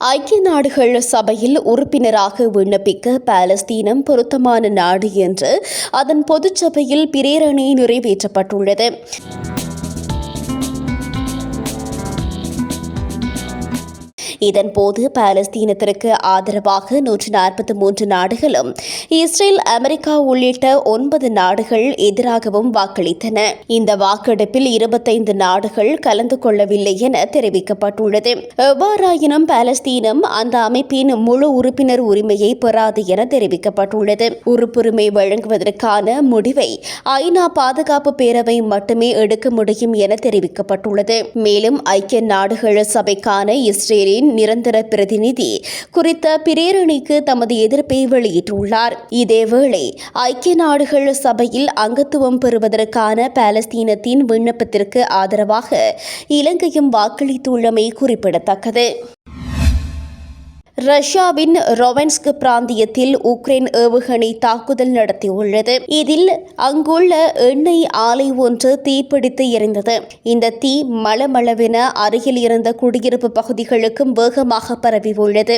ஐக்கிய நாடுகள் சபையில் உறுப்பினராக விண்ணப்பிக்க பாலஸ்தீனம் பொருத்தமான நாடு என்று அதன் பொதுச்சபையில் பிரேரணை நிறைவேற்றப்பட்டுள்ளது. இதன்போது பாலஸ்தீனத்திற்கு ஆதரவாக நூற்று நாற்பத்தி மூன்று நாடுகளும் இஸ்ரேல் அமெரிக்கா உள்ளிட்ட ஒன்பது நாடுகள் எதிராகவும் வாக்களித்தன. இந்த வாக்கெடுப்பில் இருபத்தைந்து நாடுகள் கலந்து கொள்ளவில்லை என தெரிவிக்கப்பட்டுள்ளது. எவ்வாறாயினும் பாலஸ்தீனம் அந்த அமைப்பின் முழு உறுப்பினர் உரிமையை பெறாது என தெரிவிக்கப்பட்டுள்ளது. உறுப்புரிமை வழங்குவதற்கான முடிவை ஐநா பாதுகாப்பு பேரவை மட்டுமே எடுக்க முடியும் என தெரிவிக்கப்பட்டுள்ளது. மேலும் ஐக்கிய நாடுகள் சபைக்கான இஸ்ரேலின் நிரந்தர பிரதிநிதி குறித்த பிரேரணைக்கு தமது எதிர்ப்பை வெளியிட்டுள்ளார். இதேவேளை ஐக்கிய நாடுகள் சபையில் அங்கத்துவம் பெறுவதற்கான பாலஸ்தீனத்தின் விண்ணப்பத்திற்கு ஆதரவாக இலங்கையும் வாக்களித்துள்ளமை குறிப்பிடத்தக்கது. ரஷ்யாவின் ரொவென்ஸ்க் பிராந்தியத்தில் உக்ரைன் ஏவுகணை தாக்குதல் நடத்தியுள்ளது. இதில் அங்குள்ள எண்ணெய் ஆலை ஒன்று தீப்பிடித்து எரிந்தது. இந்த தீ மளமளவென அருகில் இருந்த குடியிருப்பு பகுதிகளுக்கும் வேகமாக பரவியுள்ளது.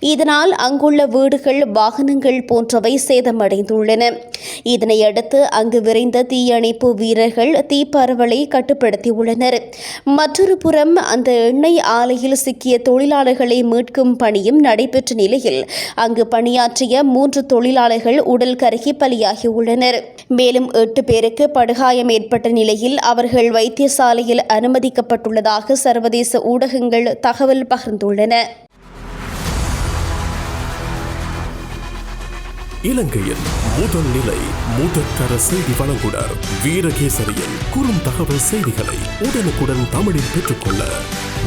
இதனால் அங்குள்ள வீடுகள் வாகனங்கள் போன்றவை சேதமடைந்துள்ளன. இதனையடுத்து அங்கு விரைந்த தீயணைப்பு வீரர்கள் தீப்பரவலை கட்டுப்படுத்தியுள்ளனர். மற்றொரு புறம் அந்த எண்ணெய் ஆலையில் சிக்கிய தொழிலாளர்களை மீட்கும் பணியும் நடைபெற்ற நிலையில் அங்கு பணியாற்றிய மூன்று தொழிலாளர்கள் உடல் கருகி பலியாகியுள்ளனர். மேலும் எட்டு பேருக்கு படுகாயம் ஏற்பட்ட நிலையில் அவர்கள் வைத்தியசாலையில் அனுமதிக்கப்பட்டுள்ளதாக சர்வதேச ஊடகங்கள் தகவல் பகிர்ந்துள்ளன. இலங்கையில் முதல் நிலை முதற்கர செய்தி வழங்குனர் வீரகேசரியின் குறும் தகவல் செய்திகளை உடனுக்குடன் தமிழில் பெற்றுக்கொள்ள